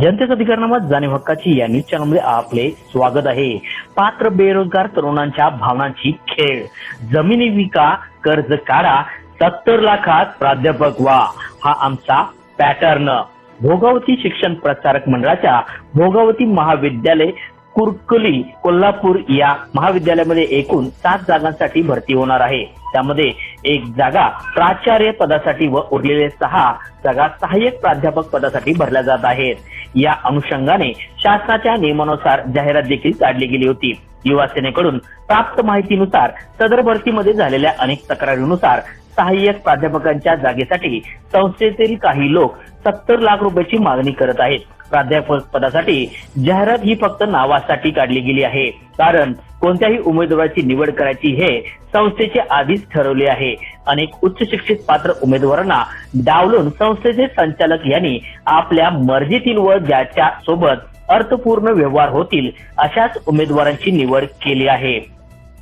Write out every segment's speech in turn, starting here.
जनतेचा अधिकारनामा जाणीव हक्काची या न्यूज चॅनलमध्ये आपले स्वागत आहे. पात्र बेरोजगार तरुणांच्या भावनांची खेळ. जमिनी विका कर्ज काढा सत्तर लाखात प्राध्यापक व्हा. हा आमचा पॅटर्न भोगावती शिक्षण प्रसारक मंडळाच्या भोगावती महाविद्यालय कुरकुली कोल्हापूर या महाविद्यालयामध्ये एकूण सात जागांसाठी भरती होणार आहे. त्यामध्ये एक जागा प्राचार्य पदासाठी व उरलेले सहा जागा सहाय्यक प्राध्यापक पदासाठी भरल्या जात आहेत. या अनुषंगाने शासनाच्या नियमानुसार जाहिरात देखील काढली गेली होती. युवासेनेकडून प्राप्त माहितीनुसार सदर भरतीमध्ये झालेल्या अनेक तक्रारीनुसार सहाय्यक प्राध्यापकांच्या जागेसाठी संस्थेतील काही लोक सत्तर लाख रुपयाची मागणी करत आहेत. प्राध्यापक पदासाठी जाहिरात ही फक्त नावासाठी काढली गेली आहे. कारण कोणत्याही उमेदवाराची निवड करायची हे संस्थेचे आधीच ठरवले आहे. अनेक उच्च शिक्षित पात्र उमेदवारांना डावलून संस्थेचे संचालक यांनी आपल्या मर्जीतील व ज्याच्या सोबत अर्थपूर्ण व्यवहार होतील अशाच उमेदवारांची निवड केली आहे.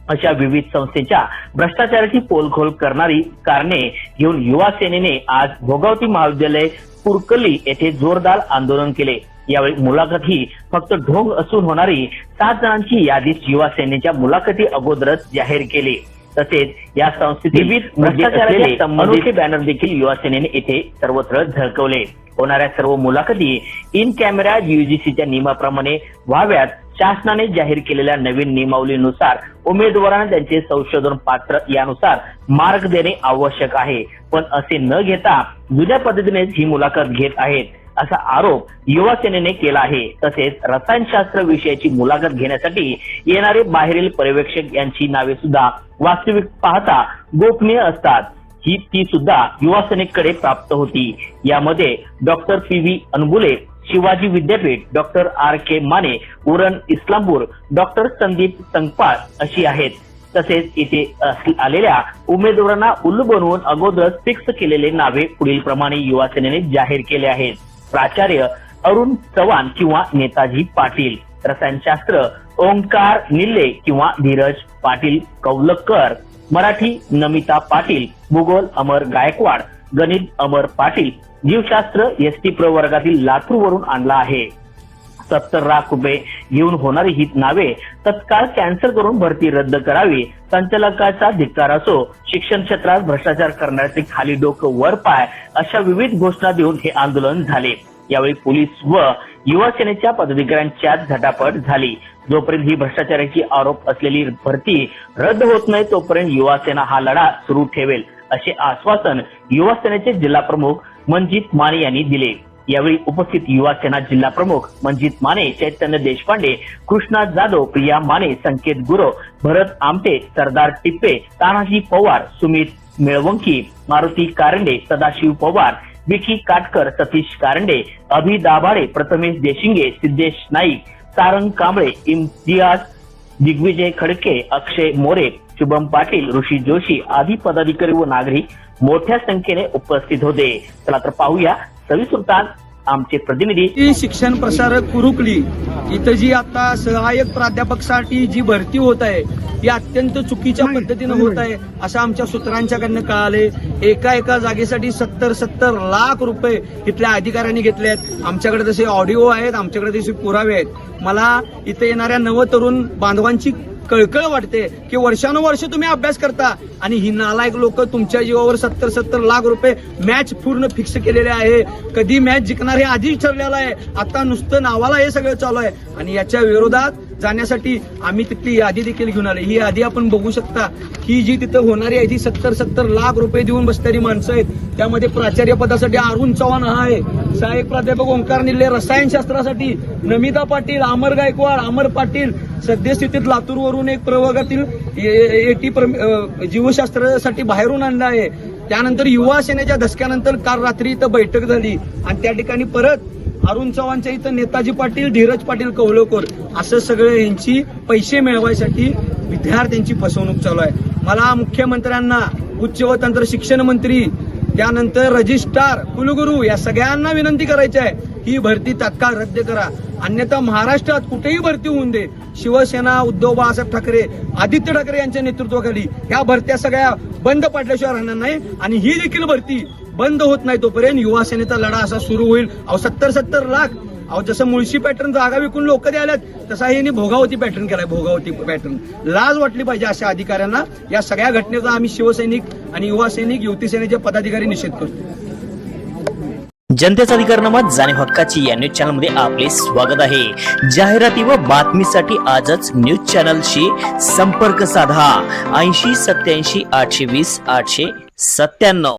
अशा विविध संस्थेच्या भ्रष्टाचाराची पोलखोल करणारी कारणे घेऊन युवा सेनेने आज भोगावती महाविद्यालय कुरकली येथे जोरदार आंदोलन केले. यावेळी मुलाखत ही फक्त ढोंग असून होणारी सात जणांची यादीच युवा सेनेच्या मुलाखती अगोदरच जाहीर केली. तसेच या संस्थेतील विविध भ्रष्टाचाराचे अनोखे बॅनर देखील युवा सेनेने येथे सर्वत्र झळकवले. होणाऱ्या सर्व मुलाखती इन कॅमेरा युजीसीच्या नियमाप्रमाणे व्हाव्यात शासनाने जाहीर केलेल्या नवीन नियमावलीनुसार उमेदवारांना त्यांचे संशोधन पात्र यानुसार मार्ग देणे आवश्यक आहे. पण असे न घेता जुन्या पद्धतीनेच ही मुलाखत घेत आहेत असा आरोप युवा सेनेने केला आहे. तसेच रसायनशास्त्र विषयाची मुलाखत घेण्यासाठी येणारे बाहेरील पर्यवेक्षक यांची नावे सुद्धा वास्तविक पाहता गोपनीय असतात. ही ती सुद्धा युवा सेनेकडे प्राप्त होती. यामध्ये doctor P V Anbule Shivaji विद्यापीठ doctor R K Mane Uran Islampur doctor Sandeep Sangpal अशी आहेत. तसेच इथे आलेल्या उमेदवारांना उल्लू बनवून अगोदरच फिक्स केलेले नावे पुढील प्रमाणे युवा सेनेने जाहीर केले आहेत. प्राचार्य अरुण चव्हाण किंवा नेताजी पाटील रसायनशास्त्र ओंकार निल्ले किंवा धीरज पाटील कौलकर मराठी नमिता पाटील भूगोल अमर गायकवाड गणित अमर पाटील जीवशास्त्र एस टी प्रवर्गातील लातूर वरून आणला आहे. सत्तर लाख रुपये घेऊन होणारी ही नावे तत्काळ कॅन्सल करून भरती रद्द करावी संचालकाचा धिक्कार असो शिक्षण क्षेत्रात भ्रष्टाचार करण्याचे खाली डोकं वर पाय अशा विविध घोषणा देऊन हे आंदोलन झाले. यावेळी पोलीस व युवा सेनेच्या पदाधिकाऱ्यांच्यात झटापट झाली. जोपर्यंत ही भ्रष्टाचाराची आरोप असलेली भरती रद्द होत नाही तोपर्यंत युवा सेना हा लढा सुरू ठेवेल. असे आश्वासन युवा सेनेचे जिल्हा प्रमुख मनजित माने यांनी दिले. यावेळी उपस्थित युवा सेना जिल्हा प्रमुख मनजित माने चैतन्य देशपांडे कृष्णा जाधव प्रिया माने संकेत गुरव भरत आमटे सरदार टिप्पे तानाजी पवार सुमित मेळवंकी मारुती कारंडे सदाशिव पवार विकी काटकर सतीश कारंडे अभि दाभाडे प्रथमेश देशिंगे सिद्धेश नाईक सारंग कांबळे इम्तियाज दिग्विजय खडके अक्षय मोरे शुभम पाटील ऋषी जोशी आदी पदाधिकारी व नागरिक मोठ्या संख्येने उपस्थित होते. चला तर पाहूया सविस्तृतात आमचे प्रतिनिधी. शिक्षण प्रसारक कुरुकली. इथं जी आता सहाय्यक प्राध्यापकसाठी जी भरती होत आहे ही अत्यंत चुकीच्या पद्धतीनं होत आहे. असं आमच्या सूत्रांच्याकडनं कळाले एका एका जागेसाठी सत्तर सत्तर लाख रुपये इथल्या अधिकाऱ्यांनी घेतले आहेत. आमच्याकडे तसे ऑडिओ आहेत आमच्याकडे तसे पुरावे आहेत. मला इथे येणाऱ्या नवतरुण बांधवांची कळकळ वाटते की वर्षानुवर्ष तुम्ही अभ्यास करता. आणि ही नालायक लोक तुमच्या जीवावर सत्तर सत्तर लाख रुपये मॅच पूर्ण फिक्स केलेले आहे. कधी मॅच जिंकणार हे आधीच ठरलेलं आहे. आता नुसतं नावाला हे सगळं चालू आहे. आणि याच्या विरोधात जाण्यासाठी आम्ही तिथली यादी देखील घेऊन आलो. ही यादी आपण बघू शकता ही जी तिथं होणारी आहे जी सत्तर सत्तर लाख रुपये देऊन बसणारी माणसं आहेत. त्यामध्ये प्राचार्य पदासाठी अरुण चव्हाण हा आहे. सहाय्यक प्राध्यापक ओंकार निल्ले रसायनशास्त्रासाठी नमिता पाटील अमर गायकवाड अमर पाटील सद्यस्थितीत लातूरवरून एक प्रवर्गातील एटी जीवशास्त्रासाठी बाहेरून आणला आहे. त्यानंतर युवा सेनेच्या धसक्यानंतर काल रात्री इथं बैठक झाली आणि त्या ठिकाणी परत अरुण चव्हाणच्या इथं नेताजी पाटील धीरज पाटील कौलकर असं सगळं यांची पैसे मिळवायसाठी विद्यार्थ्यांची फसवणूक चालू आहे. मला मुख्यमंत्र्यांना उच्च व तंत्र शिक्षण मंत्री त्यानंतर रजिस्ट्रार कुलगुरू या सगळ्यांना विनंती करायची आहे. ही भरती तात्काळ रद्द करा. अन्यथा महाराष्ट्रात कुठेही भरती होऊन दे. शिवसेना उद्धव बाळासाहेब ठाकरे आदित्य ठाकरे यांच्या नेतृत्वाखाली या भरत्या सगळ्या बंद पडल्याशिवाय राहणार नाही. आणि ही देखील भरती बंद होत नाही तोपर्यंत युवा सेनेचा लढा असा सुरू होईल. अहो सत्तर सत्तर लाख. अहो जसं मुळशी पॅटर्न जागा विकून लोक द्यायलात तसा यांनी भोगावती पॅटर्न केलाय भोगावती पॅटर्न लाज वाटली पाहिजे अशा अधिकाऱ्यांना. या सगळ्या घटनेचा आम्ही शिवसैनिक आणि युवा सैनिक युवती सेनेचे पदाधिकारी निषेध करतो. जनतेचा अधिकारनामा जाणीव हक्काची या न्यूज चॅनलमध्ये आपले स्वागत आहे. जाहिराती व बातमीसाठी आजच न्यूज चॅनलशी संपर्क साधा. ऐंशी सत्याऐंशी आठशे वीस आठशे सत्त्याण्णव.